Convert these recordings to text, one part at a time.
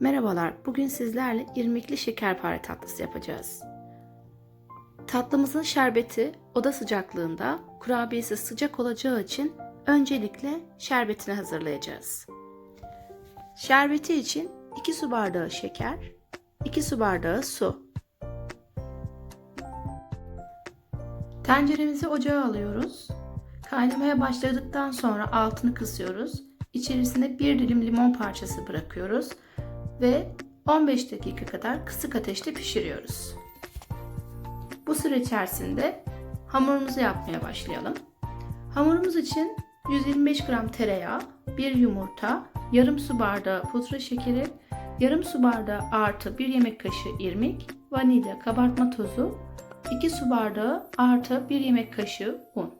Merhabalar, bugün sizlerle irmikli şekerpare tatlısı yapacağız. Tatlımızın şerbeti oda sıcaklığında, kurabiyesi sıcak olacağı için öncelikle şerbetini hazırlayacağız. Şerbeti için 2 su bardağı şeker, 2 su bardağı su. Tenceremizi ocağa alıyoruz. Kaynamaya başladıktan sonra altını kısıyoruz. İçerisine bir dilim limon parçası bırakıyoruz ve 15 dakika kadar kısık ateşte pişiriyoruz. Bu süre içerisinde hamurumuzu yapmaya başlayalım. Hamurumuz için 125 gram tereyağı, 1 yumurta, yarım su bardağı pudra şekeri, yarım su bardağı artı 1 yemek kaşığı irmik, vanilya, kabartma tozu, 2 su bardağı artı 1 yemek kaşığı un.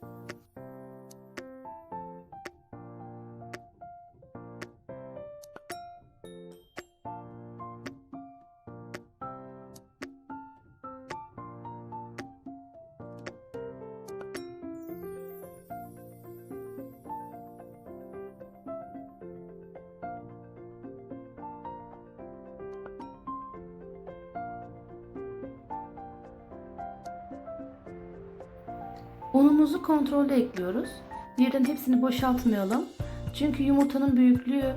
Unumuzu kontrollü ekliyoruz. Birden hepsini boşaltmayalım. Çünkü yumurtanın büyüklüğü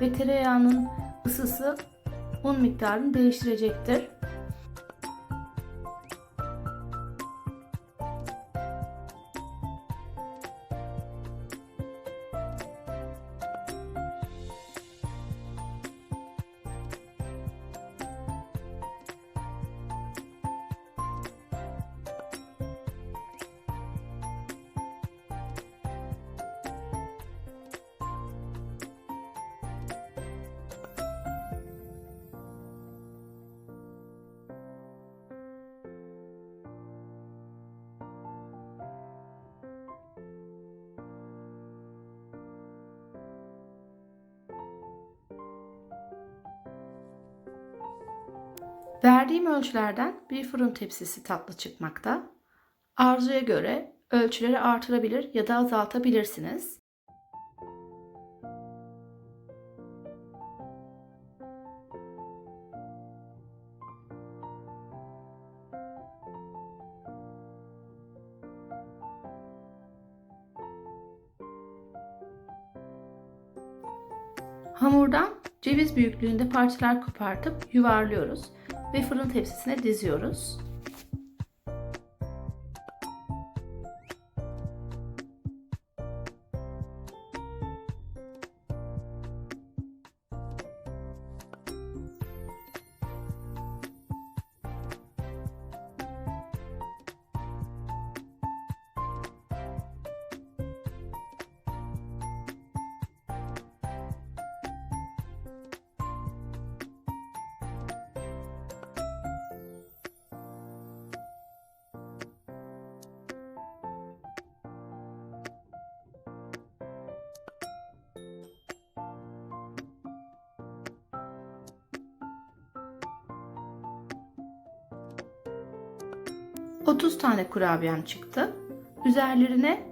ve tereyağının ısısı un miktarını değiştirecektir. Verdiğim ölçülerden bir fırın tepsisi tatlı çıkmakta. Arzuya göre ölçüleri artırabilir ya da azaltabilirsiniz. Hamurdan ceviz büyüklüğünde parçalar kopartıp yuvarlıyoruz ve fırın tepsisine diziyoruz. ...30 tane kurabiyem çıktı. Üzerlerine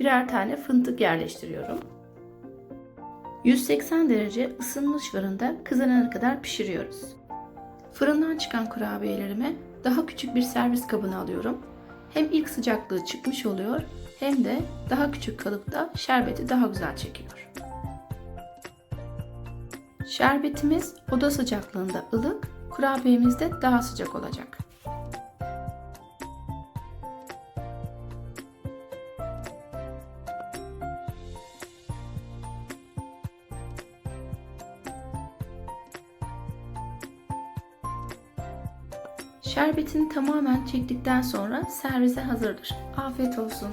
birer tane fındık yerleştiriyorum. 180 derece ısınmış fırında kızarana kadar pişiriyoruz. Fırından çıkan kurabiyelerimi daha küçük bir servis kabına alıyorum. Hem ilk sıcaklığı çıkmış oluyor hem de daha küçük kalıpta şerbeti daha güzel çekiyor. Şerbetimiz oda sıcaklığında ılık, kurabiyemiz de daha sıcak olacak. Şerbetini tamamen çektikten sonra servise hazırdır. Afiyet olsun.